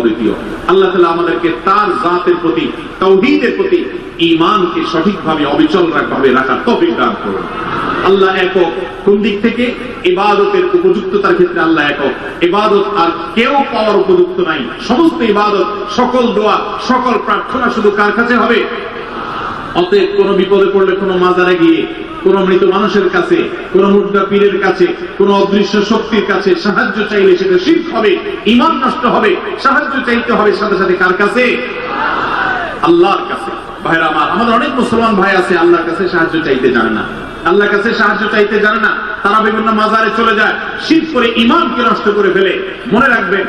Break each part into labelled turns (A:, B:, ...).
A: অদ্বিতীয় আল্লাহ তালা আমাদেরকে তার জাতের প্রতি তৌহিদের প্রতি ইমানকে সঠিকভাবে অবিচল ভাবে রাখার তফিক দান করুন। আল্লাহ একক কোন দিক থেকে? ইবাদতের উপযুক্ততার ক্ষেত্রে আল্লাহ একক। ইবাদত আর কেউ পাওয়ার উপযুক্ত নাই। সমস্ত ইবাদত, সকল দোয়া, সকল প্রার্থনা শুধু কার কাছে হবে? অতএব কোন বিপদে পড়লে কোনো মাজারে গিয়ে, কোন মৃত মানুষের কাছে, কোন মুদ্রা পীরের কাছে, কোন অদৃশ্য শক্তির কাছে সাহায্য চাইলে সেটা শিখ হবে ইমান নষ্ট হবে, সাহায্য চাইতে হবে সাথে সাথে কার কাছে? আল্লাহর কাছে। ভাইরা আমার, আমাদের অনেক মুসলমান ভাই আছে, আল্লাহর কাছে সাহায্য চাইতে জানে না। আল্লাহর কাছে সাহায্য চাইতে জানে না। তারা বিভিন্ন মাজারে চলে যায় শীত করে ইমানকে নষ্ট করে ফেলে। মনে রাখবেন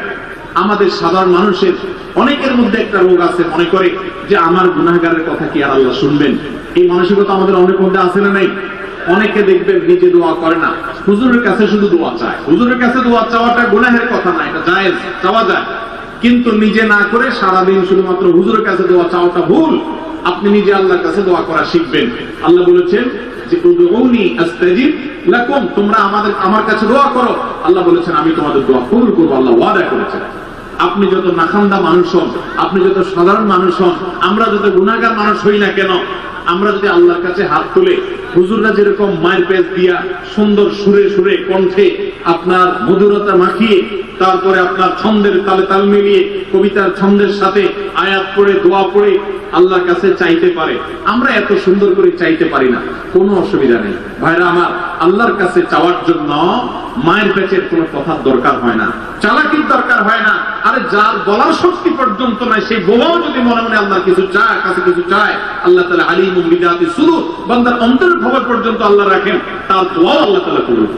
A: আমাদের সাধারণ মানুষের অনেকের মধ্যে একটা রোগ আছে মনে করে যে আমার গুনাহগারের কথা কি আর আল্লাহ শুনবেন? এই মানসিকতা আমাদের অনেক মধ্যে আছে না নাই? অনেকে দেখবেন নিজে দোয়া করে না। হুজুরের কাছে শুধু দোয়া চায়। হুজুরের কাছে দোয়া চাওয়াটা গুনাহের কথা না, এটা জায়েজ, চাওয়া যায়। কিন্তু নিজে না করে সারাদিন শুধুমাত্র হুজুরের কাছে দোয়া চাওয়াটা ভুল। আপনি নিজে আল্লাহর কাছে দোয়া করা শিখবেন। আল্লাহ বলেছেন যে উদউনি আস্তাজিব লাকুম, তোমরা আমাদের, আমার কাছে দোয়া করো। আল্লাহ বলেছেন, আমি তোমাদের দোয়া কবুল করব, আল্লাহ ওয়াদা করেছেন। আপনি যত নাখান্দা মানুষ হন, আপনি যত সাধারণ মানুষ হন, আমরা যত গুণাগার মানুষ হই না কেন, আমরা যদি আল্লাহর কাছে হাত তুলে হুজুররা যেরকম মায়ের পেজ দিয়া সুন্দর সুরে সুরে কণ্ঠে আপনার মধুরতা মাখিয়ে, তারপরে আপনার ছন্দের তালে তাল মিলিয়ে কবিতার ছন্দের সাথে আয়াত পড়ে, দোয়া পড়ে আল্লাহর কাছে চাইতে পারে। আমরা এত সুন্দর করে চাইতে পারি না। কোনো অসুবিধা নেই। ভাইরা আমার, আল্লাহর কাছে চাওয়ার জন্য মায়ের পেটের কোনো কথার দরকার হয় না, চালাকির দরকার হয় না। আরে যার বলার শক্তি পর্যন্ত নাই, সেই বোমাও যদি মনে মনে আল্লাহ কিছু চায়, কাছে কিছু চায়, আল্লাহ তালা আলী মুম্বিদাতি শুরু বান্দার অন্তরের খবর পর্যন্ত আল্লাহ রাখেন, তার দোয়াও আল্লাহ তালা করেন।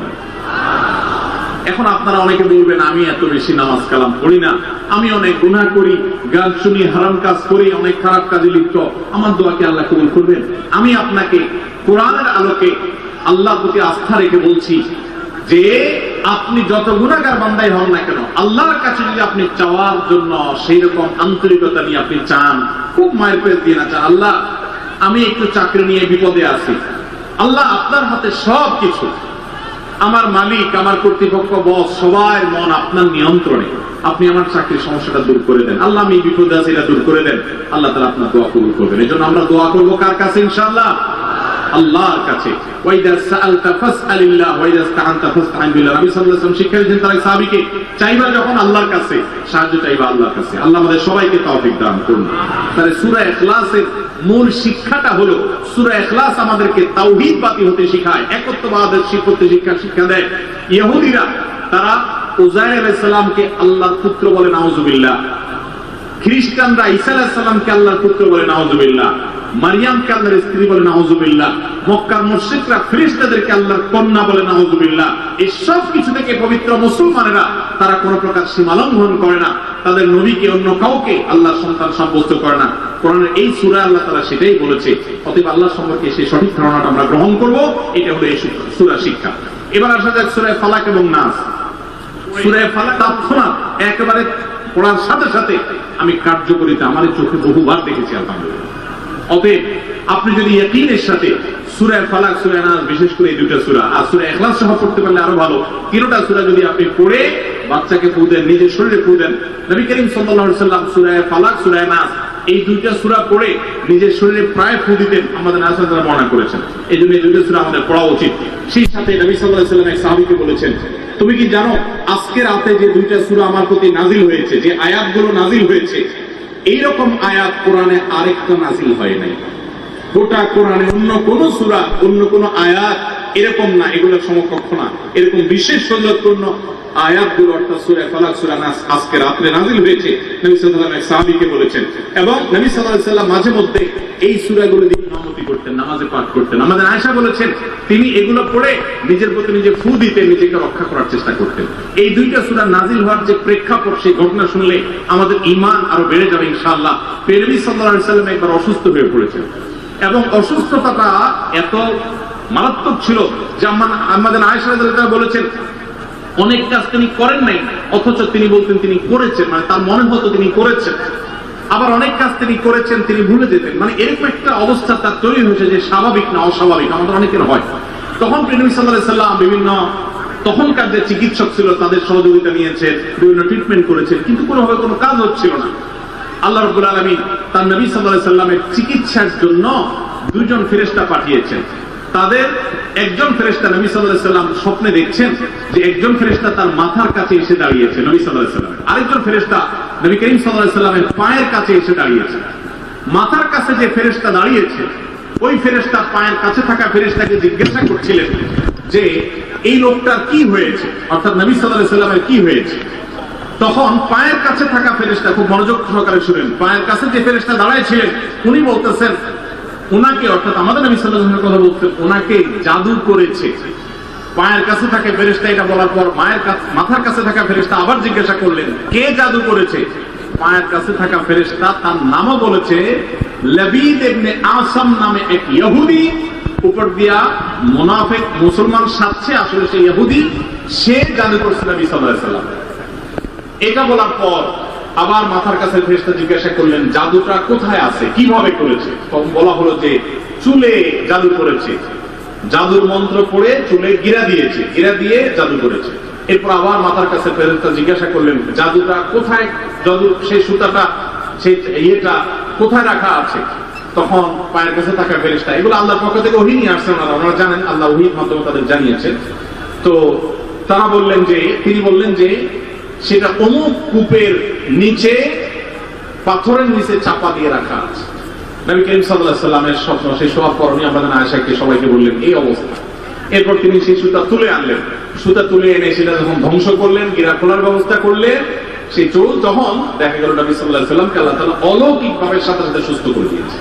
A: এখন আপনারা অনেকে বলবেন, আমি এত বেশি নামাজ কালাম পড়ি না, আমি অনেক গুনাহ করি, গান শুনি, হারাম কাজ করি, অনেক খারাপ কাজে লিপ্ত, আমার দোয়াকে আল্লাহ কবুল করবেন? আমি আপনাকে কোরআনের আলোকে আল্লাহ প্রতি আস্থা রেখে বলছি যে আপনি যত গুণাগার বান্দাই হন না কেন, আল্লাহর কাছে যদি আপনি চাওয়ার জন্য সেই রকম আন্তরিকতা নিয়ে আপনি চান, খুব মায়ের পেয়ে দিয়ে না চান, আল্লাহ, আমি একটু চাকরি নিয়ে বিপদে আছি। আল্লাহ, আপনার হাতে সব কিছু। আমার মালিক, আমার কর্তৃপক্ষ, বস সবাই মন আপনার নিয়ন্ত্রণে। আপনি আমার চাকরির সমস্যাটা দূর করে দেন। আল্লাহ, আমি বিপদে আছি, এটা দূর করে দেন। আল্লাহ তালা আপনার দোয়া কবুল করবেন। এই জন্য আমরা দোয়া করব কার কাছে, ইনশাআল্লাহ? আল্লাহর কাছে। আল্লাহর আল্লাহ পুত্র বলে নাউজুবিল্লাহ। খ্রিস্টানরা ঈসা আলাইহিস আল্লাহর পুত্র বলে নাউজুবিল্লাহ। মারিয়ামকে আল্লাহর স্ত্রী বলে নাউজুবিল্লাহ, মক্কার মুশরিকরা, ফেরেশতাদেরকে আল্লাহর কন্যা বলে নাউজুবিল্লাহ। এই সব কিছু থেকে পবিত্র মুসলমানেরা তারা কোনো প্রকার সীমা লঙ্ঘন করে না। তাদের নবীকে অন্য কাউকে আল্লাহর সন্তান সাব্যস্ত করে না। কোরআনের এই সূরা আল্লাহ তাআলা সেটাই বলেছে। অতএব আল্লাহ সম্পর্কে সেই সঠিক ধারণাটা আমরা গ্রহণ করব। এটা হলো এই সূরা শিক্ষা। এবার আসা যাক সূরা ফালাক এবং নাস। সূরা ফালাক তৎক্ষণাৎ একেবারে পড়ার সাথে সাথে আমি কার্যকরিতা, আমার চোখে বহুবার দেখেছি, আলহামদুলিল্লাহ। অতএব আপনি যদি ইয়াকিনের সাথে সূরা ফালাক সূরা নাস বিশেষ করে এই দুটো সূরা আর সূরা ইখলাস সহ পড়তে পারলে আরও ভালো। তিনটা সূরা যদি আপনি পড়ে বাচ্চাকে দেন, নিজের শরীরে দেন, নবী করিম সাল্লাল্লাহু আলাইহি সাল্লাম সূরা ফালাক সূরা নাস এই দুইটা সূরা পড়ে নিজের শরীরে প্রায় ফু দিতেন আমাদের নাসার দ্বারা বর্ণনা করেছেন। এই জন্য এই দুইটা সূরা আমাদের পড়া উচিত। সেই সাথে নবী আলাইহি সাল্লাম এক সাহাবীকে বলেছেন, তুমি কি জানো, আজকে রাতে যে দুইটা সূরা আমার প্রতি নাজিল হয়েছে, যে আয়াতগুলো নাজিল হয়েছে এইরকম আয়াত কোরআনে আরেকটা নাজিল হয় নাই। গোটা কোরআনে অন্য কোন সুরা, অন্য কোন আয়াত এরকম না, এগুলো সমকক্ষ না। এরকম বিশেষ সৌন্দর্যপূর্ণ আয়াতগুলো অর্থাৎ সূরা ফালাক, সূরা নাস আজকে রাত্রে নাজিল হয়েছে, নবী আলাইহি সাহাবীকে বলেছেন। এবং নবী সাল্লাম মাঝে মধ্যে এই সূরাগুলো দিয়ে করতেন নামাজে পাঠ করতেন। আমাদের আয়েশা বলেছেন, তিনি এগুলো পড়ে নিজের প্রতি নিজে ফু দিতে নিজেকে রক্ষা করার চেষ্টা করতেন। এই দুইটা সূরা নাজিল হওয়ার যে প্রেক্ষাপট, সেই ঘটনা শুনলে আমাদের ঈমান আরও বেড়ে যাবে ইনশাআল্লাহ। নবী সাল্লাল্লাহু আলাইহি সাল্লাম একবার অসুস্থ হয়ে পড়েছেন। এবং অসুস্থতাটা এত মারাত্মক ছিল যে আমাদের আনহা বলেছেন, অনেক কাজ তিনি করেন নাই, অথচ তিনি বলতেন তিনি করেছেন মানে তার মনে হতো তিনি করেছেন। আবার অনেক কাজ তিনি করেছেন, তিনি ভুলে যেতেন। মানে এরকম একটা অবস্থা তার তৈরি হয়েছে যে স্বাভাবিক না অস্বাভাবিক, আমাদের অনেকের হয়। তখন প্রেমী সাল্লাহ সাল্লাম বিভিন্ন তখনকার যে চিকিৎসক ছিল, তাদের সহযোগিতা নিয়েছেন বিভিন্ন ট্রিটমেন্ট করেছেন, কিন্তু কোনোভাবে কোনো কাজ হচ্ছিল না। আল্লাহ রবুল আলমী তার নবী সাল্লাহ সাল্লামের চিকিৎসার জন্য দুইজন ফেরেস্তা পাঠিয়েছেন। তাদের একজন ফেরেস্তা নবী সাল্লাম স্বপ্নে দেখছেন যে একজন ফেরেস্তা তার মাথার কাছে এসে দাঁড়িয়েছে নবী সাল্লাহ আরেকজন ফেরেস্তা নবী করিম সাল্লাহ সাল্লামের পায়ের কাছে এসে দাঁড়িয়েছে। মাথার কাছে যে ফেরেস্তা দাঁড়িয়েছে, ওই ফেরেস্তা পায়ের কাছে থাকা ফেরেস্তাকে জিজ্ঞাসা করছিলেন যে, এই লোকটার কি হয়েছে? অর্থাৎ নবী সাল্লাহ সাল্লামের কি হয়েছে? তখন পায়ের কাছে থাকা ফেরেস্তা খুব মনোযোগ সহকারে শুনেন। পায়ের কাছে যে ফেরেস্তা দাঁড়ায় ছিলেন, উনি বলতেছেন ওনাকে, অর্থাৎ আমাদের নবী আলাইহি কথা বলতেন ওনাকে জাদু করেছে। পায়ের কাছে থাকা ফেরেস্তা এটা বলার পর মায়ের মাথার কাছে থাকা ফেরেস্তা আবার জিজ্ঞাসা করলেন, কে জাদু করেছে? পায়ের কাছে থাকা ফেরেস্তা তার নামও বলেছে, লবিদ ইবনে আসাম নামে এক ইহুদি। উপর দিয়া মুনাফিক মুসলমান সাথে আসলে সে ইহুদি, সে জাদু করছে নবী আলাইহি সাল্লাম এটা বলার পর আবার মাথার কাছে ফেরেশতা জিজ্ঞাসা করলেন, জাদুটা কোথায় আছে? কীভাবে করেছে? তখন বলা হলো যে, চুলে জাদু করেছে। জাদুর মন্ত্র পড়ে চুলে গিরা দিয়েছে, গিরা দিয়ে জাদু করেছে। এরপর আবার মাথার কাছে ফেরেশতা জিজ্ঞাসা করলেন, জাদুটা কোথায়? জাদু সেই সুতাটা, সেই ইয়েটা কোথায় রাখা আছে? তখন পায়ের কাছে থাকা ফেরেশতা, এগুলো আল্লাহর পক্ষ থেকে ওহি নিয়ে আসছেন ওনারা। ওনারা জানেন, আল্লাহ ওহির মাধ্যমে তাদের জানিয়েছেন তো তারা বললেন যে, তিনি বললেন যে সেটা অমুক কূপের নিচে, পাথরের নিচে চাপা দিয়ে রাখা আছে। নবী করিম সাল্লাহ সাল্লামের স্বপ্ন সেই পরণী আমাদের আয়সাকে সবাইকে বললেন, এই অবস্থা। এরপর তিনি সেই সুতা তুলে আনলেন। সুতা তুলে এনে সেটা যখন ধ্বংস করলেন, গিরা খোলার ব্যবস্থা করলেন, সেই চোর তখন দেখা গেল নবী সাল্লাহ সাল্লামকে আল্লাহ তালা অলৌকিক ভাবে সাথে সাথে সুস্থ করে দিয়েছে।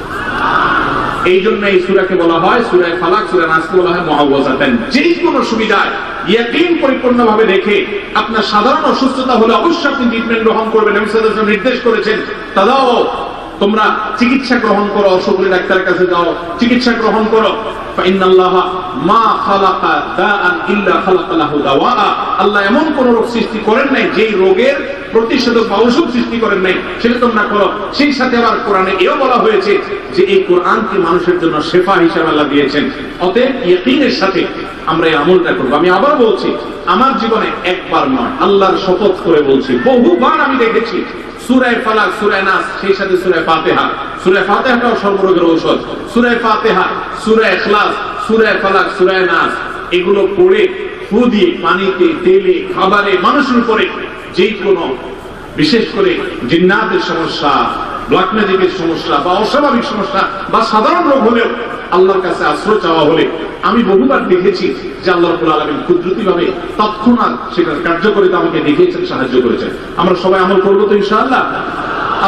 A: এই জন্য এই সুরাকে বলা হয় সুরায় ফালাক সুরা নাসকে বলা হয় মহাওয়াজাতেন যে কোনো সুবিধায় ইয়াকিন পরিপূর্ণভাবে রেখে আপনার সাধারণ অসুস্থতা হলে অবশ্যই আপনি ট্রিটমেন্ট গ্রহণ করবেন ওয়াসাল্লাম নির্দেশ করেছেন, তাদাও তোমরা চিকিৎসা গ্রহণ করো অসুখ হলে ডাক্তারের কাছে যাও চিকিৎসা গ্রহণ করো। আল্লাহ এমন কোন রোগ সৃষ্টি করেন নাই রোগের বা করো। সেই সাথে কোরআনে বলা হয়েছে যে এই মানুষের জন্য শেফা হিসাবে আল্লাহ দিয়েছেন। অতএব ইয়কিনের সাথে আমরা এই আমলটা করব। আমি আবার বলছি, আমার জীবনে একবার নয়, আল্লাহর শপথ করে বলছি, বহুবার আমি দেখেছি সুরায় ফালাক, সুরায় নাস, সেই সাথে সুরায় ফাতেহা। সুরায় ফাতেহাটাও সর্বরোগের ঔষধ। সুরায় ফাতেহা, সুরায় ইখলাস, সুরায় ফালাক, সুরায় নাস, এগুলো পড়ে ফু দিয়ে পানিতে, তেলে, খাবারে মানুষের উপরে যেই কোনো, বিশেষ করে জিন্নাতের সমস্যা ব্ল্যাক ম্যাজিকের সমস্যা বা অস্বাভাবিক সমস্যা বা সাধারণ রোগ হলেও আল্লাহর কাছে আশ্রয় চাওয়া হলে আমি বহুবার দেখেছি যে আল্লাহ রব্বুল আলামিন কুদরতি ভাবে তৎক্ষণাৎ সেটার কার্যকরিতা আমাকে দেখিয়েছেন, সাহায্য করেছেন। আমরা সবাই আমল করব তো ইনশাআল্লাহ?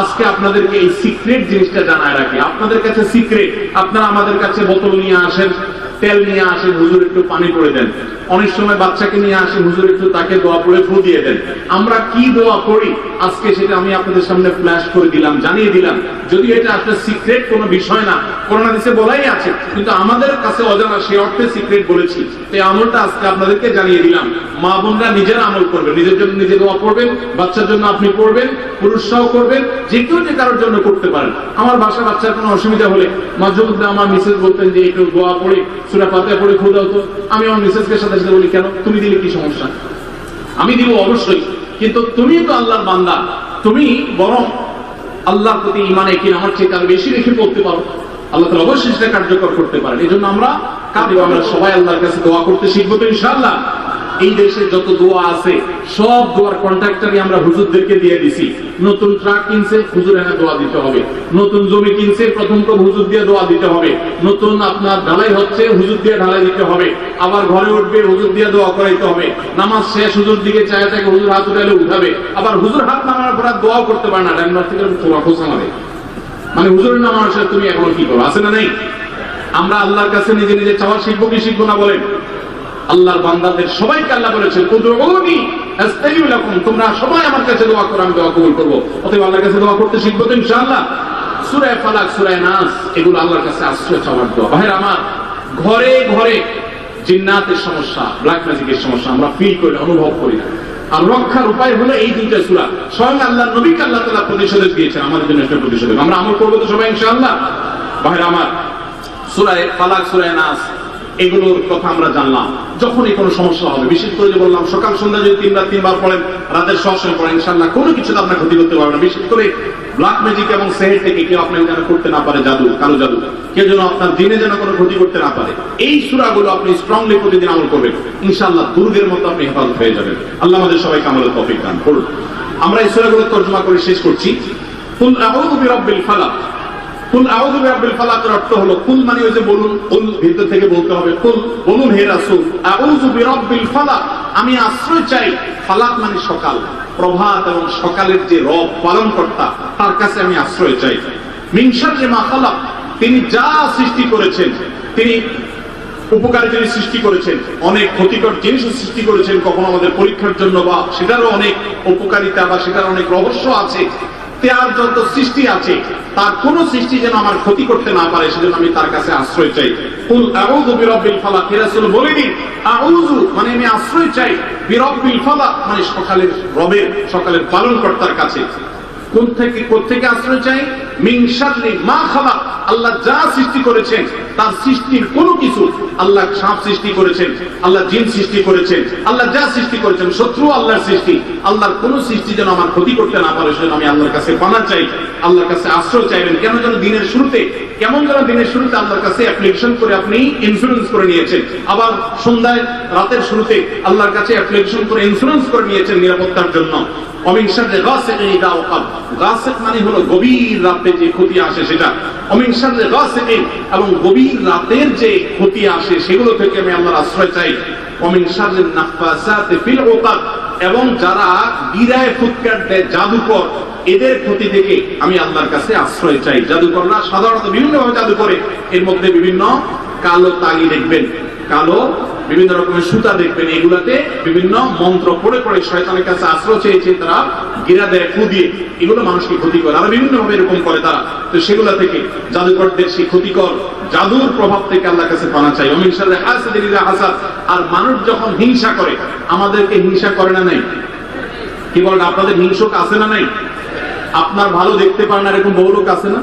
A: আজকে আপনাদেরকে এই সিক্রেট জিনিসটা জানায় রাখি। আপনাদের কাছে সিক্রেট আপনারা আমাদের কাছে বোতল নিয়ে আসেন, তেল নিয়ে আসেন, হুজুর একটু পানি করে দেন। অনেক সময় বাচ্চাকে নিয়ে আসেন হুজুর একটু তাকে দোয়া পড়ে ফু দিয়ে দেন। আমরা কি দোয়া পড়ি আজকে সেটা আমি আপনাদের সামনে ফ্ল্যাশ করে দিলাম, জানিয়ে দিলাম। যদি এটা আসলে সিক্রেট কোনো বিষয় না। করোনা দেশে বলাই আছে, কিন্তু আমাদের কাছে অজানা সে অর্থে সিক্রেট বলেছি। তো আমলটা আজকে আপনাদেরকে জানিয়ে দিলাম। মা বোনরা নিজেরা আমল করবেন, নিজের জন্য নিজে দোয়া পড়বেন, বাচ্চার জন্য আপনি পড়বেন, পুরুষরাও করবেন, যে কেউ যে কারোর জন্য করতে পারেন। আমার বাসা বাচ্চার কোনো অসুবিধা হলে মাঝে মধ্যে আমার মিসেস বলতেন যে একটু দোয়া পড়ে, সুরা পাতে পড়ে খুদা তো। আমি আমার মিসেসকে সাথে সাথে বলি, কেন? তুমি দিলে কি সমস্যা? আমি দিব অবশ্যই, কিন্তু তুমি তো আল্লাহর বান্দা। তুমি বরং আল্লাহর প্রতি ইমানে কি আমার চেয়ে তার বেশি রেখে পড়তে পারো। আল্লাহ তালা অবশ্যই সেটা কার্যকর করতে পারেন। এই জন্য আমরা কাঁদিব, আমরা সবাই আল্লাহর কাছে দোয়া করতে শিখব তো ইনশাআল্লাহ। এই দেশে যত দোয়া আছে, সব দোয়ার কন্ট্রাক্টরই আমরা হুজুরদেরকে দিয়ে দিছি। নতুন ট্রাক কিনছে, হুজুর এনে দোয়া দিতে হবে। নতুন জমি কিনছে, প্রথম তো হুজুর দিয়ে দোয়া দিতে হবে। নতুন আপনার ঢালাই হচ্ছে, হুজুর দিয়ে ঢালাই দিতে হবে। আবার ঘরে উঠবে, হুজুর দিয়ে দোয়া করাইতে হবে। নামাজ শেষ, হুজুর দিকে চায় থাকে, হুজুর হাত উঠালে উঠাবে। আবার হুজুর হাত নামার পর দোয়াও করতে পারে না ড্যানমার থেকে তোমার খোঁজা মারে। মানে হুজুরের নাম আসলে তুমি এখন কি করো? আছে না নেই? আমরা আল্লাহর কাছে নিজে নিজে চাওয়া শিখব কি শিখব না বলেন। আল্লাহর বান্দাদের সবাইকে আল্লাহ বলেছেন কুদরুনি আস্তাগিরু লাকুম। তোমরা সবাই আমার কাছে দোয়া করো, আমি দোয়া কবুল করব। অতএব আল্লাহর কাছে দোয়া করতে শিখব তো ইনশাআল্লাহ। সূরা ফালাক, সূরা নাস এগুলো আল্লাহর কাছে আশ্রয় চাওয়ার দোয়া। ভাইরা আমার, ঘরে ঘরে জিন্নাতের সমস্যা ব্ল্যাক ম্যাজিকের সমস্যা, আমরা ফিল করি অনুভব করি না। আর রক্ষার উপায় হলো এই দুইটা সূরা। স্বয়ং আল্লাহ নবীকে আল্লাহ তাআলা প্রতিশোধ দিয়েছেন, আমাদের জন্য একটা প্রতিশোধ। আমরা আমল করব তো সবাই ইনশাআল্লাহ। ভাইরা আমার, সূরা ফালাক, সূরা নাস এগুলোর কথা আমরা জানলাম। যখনই কোনো সমস্যা হবে, বিশেষ করে যে বললাম, সকাল, সন্ধ্যা যদি তিনবার তিনবার পড়েন, রাতের সবসময় পড়েন ইনশাল্লাহ কোনো কিছু তো আপনার ক্ষতি করতে পারবে না। বিশেষ করে ব্ল্যাক ম্যাজিক এবং সেহের থেকে কেউ আপনাকে যেন করতে না পারে, জাদু, কালো জাদু। কেউ যেন আপনার দিনে যেন কোনো ক্ষতি করতে না পারে। এই সুরাগুলো আপনি স্ট্রংলি প্রতিদিন আমল করবেন। ইনশাল্লাহ দুর্গের মতো আপনি হেফাজত হয়ে যাবেন। আল্লাহ আমাদের সবাইকে আমলের তফিক দান করুন। আমরা এই সুরাগুলো তর্জমা করে শেষ করছি। কুল আউযু বিরাব্বিল ফালাক। কুল আউযু বিরাব্বিল ফালাকের অর্থ হলো, কুল মানে ওই যে বলুন, কুল ভিতর থেকে বলতে হবে, কুল, বলুন হে রাসূল, আউযু বিরাব্বিল ফালাক, আমি আশ্রয় চাই, ফালাক মানে সকাল, প্রভাত এবং সকালের যে রব পালন কর্তা তার কাছে আমি আশ্রয় চাই। মিনশার যে মা খালাক, তিনি যা সৃষ্টি করেছেন, তিনি উপকারী জিনিস সৃষ্টি করেছেন, অনেক ক্ষতিকর জিনিসও সৃষ্টি করেছেন, কখনো আমাদের পরীক্ষার জন্য বা সেটারও অনেক উপকারিতা বা সেটার অনেক রহস্য আছে তার যত সৃষ্টি আছে, তার কোন সৃষ্টি যেন আমার ক্ষতি করতে না পারে, সেজন্য আমি তার কাছে আশ্রয় চাই। কুল আউযু বিরাব্বিল ফালাক। রাসূল আউযু মানে আমি আশ্রয় চাই বিরাব্বিল ফালাক মানে সকালের রবের, সকালের পালনকর্তার কাছে। কোন থেকে কোথেকে আশ্রয় চাই? মিন শাররি মা খালাক। আল্লাহ যা সৃষ্টি করেছেন তার সৃষ্টির কোনো কিছু আল্লাহ সাপ সৃষ্টি করেছেন, আল্লাহ জিন সৃষ্টি করেছেন, আল্লাহ যা সৃষ্টি করেছেন, শত্রু আল্লাহর সৃষ্টি, আল্লাহর কোন সৃষ্টি যেন আমার ক্ষতি করতে না পারে, সেজন্য আমি আল্লাহর কাছে পানা চাই, আল্লাহর কাছে আশ্রয় চাইবেন কেন যেন দিনের শুরুতে, কেমন যেন দিনের শুরুতে আল্লাহর কাছে অ্যাপ্লিকেশন করে আপনি ইন্স্যুরেন্স করে নিয়েছেন, আবার সন্ধ্যায় রাতের শুরুতে আল্লাহর কাছে অ্যাপ্লিকেশন করে ইন্স্যুরেন্স করে নিয়েছেন নিরাপত্তার জন্য। অমিন শাররে গাসিকিন ইদা ওয়াকাব গাসিক মানে হলো গভীর রাতে যে ক্ষতি আসে সেটা। অমিন শাররে গাসিকিন এবং গভীর রাতের যে ক্ষতি আসে সেগুলো থেকে আমি আল্লাহর আশ্রয় চাই। অমিন শাররে নাফাসাতে ফিল উকাদ এবং যারা গিরায় ফুৎকার দেয় জাদুকর, এদের ক্ষতি থেকে আমি আল্লাহর কাছে আশ্রয় চাই। জাদুকররা সাধারণত বিভিন্ন ভাবে জাদু করে। এর মধ্যে বিভিন্ন কালো তাগি দেখবেন। কালো বিভিন্ন রকমের সুতা দেখবেন এগুলাতে, বিভিন্ন মন্ত্র পড়ে পড়ে শয়তানের কাছে আশ্রয় চেয়েছে তারা গিরা দেয়, ফু দিয়ে। এগুলো মানুষকে ক্ষতি করে আরও বিভিন্ন ভাবে এরকম করে তারা। তো সেগুলা থেকে জাদুকরদের সেই ক্ষতিকর জাদুর প্রভাব থেকে আল্লাহর কাছে পানা চাই। অমিন সাথে হাসাদ। আর মানুষ যখন হিংসা করে, আমাদেরকে হিংসা করে না নাই? কি বলেন, আপনাদের হিংসক আছে না নাই? আপনার ভালো দেখতে পান না এরকম বহু লোক আছে না?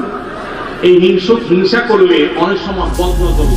A: এই হিংসক হিংসা করলে অনেক সময় বদনজর